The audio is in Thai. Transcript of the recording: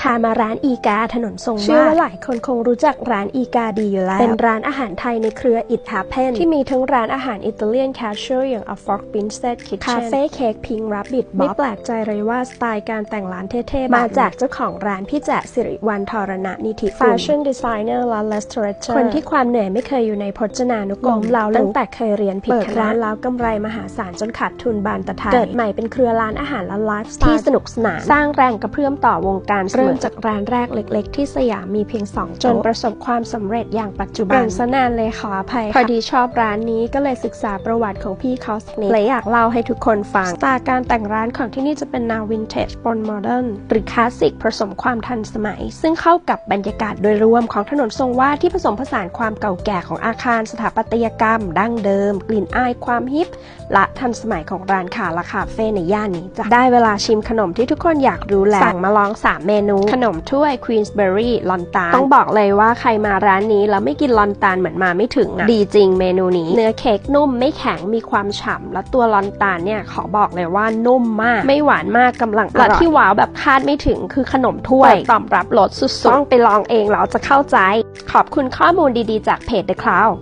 พามาร้านอีกาถนนทรงวาดเชื่อว่าหลายคนคงรู้จักร้านอีกาดีอยู่แล้ว เป็นร้านอาหารไทยในเครือ It Happen ที่มีทั้งร้านอาหารอิตาเลียนแคชเชอร์อย่าง A Fork Princess Kitchen คาเฟ่เค้กพิงรับบิดไม่บ๊อบแปลกใจเลยว่าสไตล์การแต่งร้านเท่ๆ มาแบบจากเจ้าของร้านพี่แจ๊ะสิริวัลย์ทรณนิธิแฟกุลชั่นดีไซเนอร์และ r ส s อร์คนที่ความเหนื่อยไม่เคยอยู่ในพจนานุกรล้มมเหลาตั้งแต่เคยเรียนผิดเปิดคณะร้านแล้วกำไรมหาศาลจนขาดทุนบานตะไทยเกิดใหม่เป็นเครือร้านอาหารและไลฟ์สไตล์ที่ที่สนุกสนานสร้างแรงกระเพื่อมต่อวงการเสเริ่มมอจากร้านแรกเล็ก ๆ ที่สยามมีเพียงสองจจนนประสบความสำเร็จอย่างปัจจุบับันนซะนานเลยขออภัยพพออดีดีชอบร้านนี้ก็เลยศึกษาประวัติของพี่เขาสักนิดเลยอยากเล่าให้ทุกคนฟังสไตล์การแต่งร้านของที่นี่จะเป็นแนววินเทจปนโมเดิร์นหรือคลาสสิกผสมความทันสมัย ซึ่งเข้ากับบรรยากาศโดยรวมของถนนทรงวาดที่ผสมผสานความเก่าแก่ของอาคารสถาปัตยกรรม ดั้งเดิม กลิ่นอายความฮิปและทันสมัยของร้านค้าและคาเฟ่ในย่านนี้จ้ะได้เวลาชิมขนมที่ทุกคนอยากรู้แล้วสั่งมาลอง 3 เมนูขนมถ้วย Queensberry ลอนตาลต้องบอกเลยว่าใครมาร้านนี้แล้วไม่กินลอนตาลเหมือนมาไม่ถึงอะดีจริงเมนูนี้ เนื้อเค้กนุ่มไม่แข็งมีความฉ่ำและตัวลอนตาลเนี่ยขอบอกเลยว่านุ่มมาก ไม่หวานมากกำลังอร่อยและที่ว้าวแบบคาดไม่ถึงคือขนมถ้วยตอบรับรสสุดๆต้องไปลองเองแล้วจะเข้าใจ ขอบคุณข้อมูลดีๆ จากเพจ The Cloud